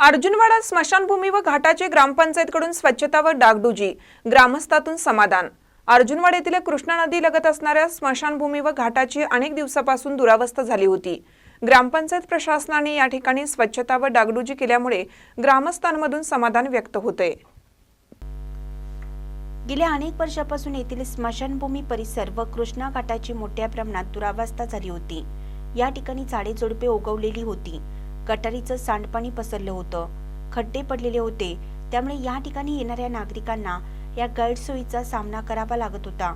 अर्जुनवाडा स्मशानभूमी व घाटाचे ग्रामपंचायतकडून स्वच्छता व डागडुजी ग्रामस्थातून समाधान. अर्जुनवाड येथील कृष्णा नदी लगत असणाऱ्या स्मशानभूमी व घाटाची अनेक दिवसापासून दुरावस्था झाली होती. ग्रामपंचायत प्रशासनाने या ठिकाणी स्वच्छता व डागडुजी केल्यामुळे ग्रामस्थांमधून समाधान व्यक्त होते. गेल्या अनेक वर्षापासून येथील स्मशानभूमी परिसर व कृष्णा घाटाची मोठ्या प्रमाणात दुरावस्था झाली होती. या ठिकाणी झाडेझुडपे उगवलेली होती. गटारीचं सांडपाणी पसरलं होतं. खड्डे पडलेले होते. त्यामुळे या ठिकाणी येणाऱ्या नागरिकांना या गैरसोयीचा सामना करावा लागत होता.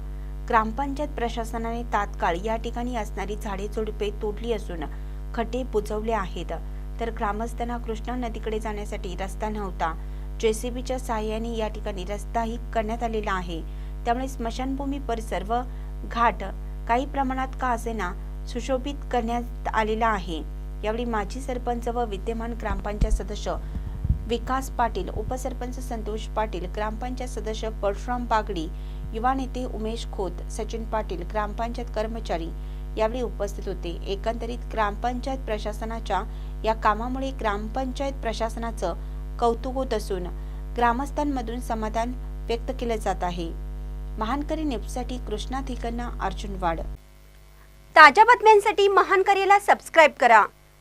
ग्रामपंचायत प्रशासनाने तात्काळ या ठिकाणी असणारी झाडे झुडपे तोडली असून खड्डे बुजवले आहेत. तर ग्रामस्थांना कृष्णा नदीकडे जाण्यासाठी रस्ता नव्हता. जेसीबीच्या सहाय्याने या ठिकाणी रस्ताही करण्यात आलेला आहे. त्यामुळे स्मशानभूमी परिसर व घाट काही प्रमाणात का असेना सुशोभित करण्यात आलेला आहे. यावेळी माजी सरपंच व विद्यमान ग्रामपंचायत सदस्य विकास पाटील उपसरपंच संतोष पाटील ग्रामपंचायत सदस्य परशुराम बागडी युवा नेते उमेश खोत सचिन पाटील ग्रामपंचायत कर्मचारी यावेळी उपस्थित होते. एकंदरीत ग्रामपंचायत प्रशासनाच्या या कामामुळे ग्रामपंचायत प्रशासनाचं कौतुक होत असून ग्रामस्थांमधून समाधान व्यक्त केलं जात आहे. महानकरी न्यूजसाठी कृष्णा थिकन्ना अर्जुन वाड. ताज्या बातम्यांसाठी महानकरीला सबस्क्राईब करा.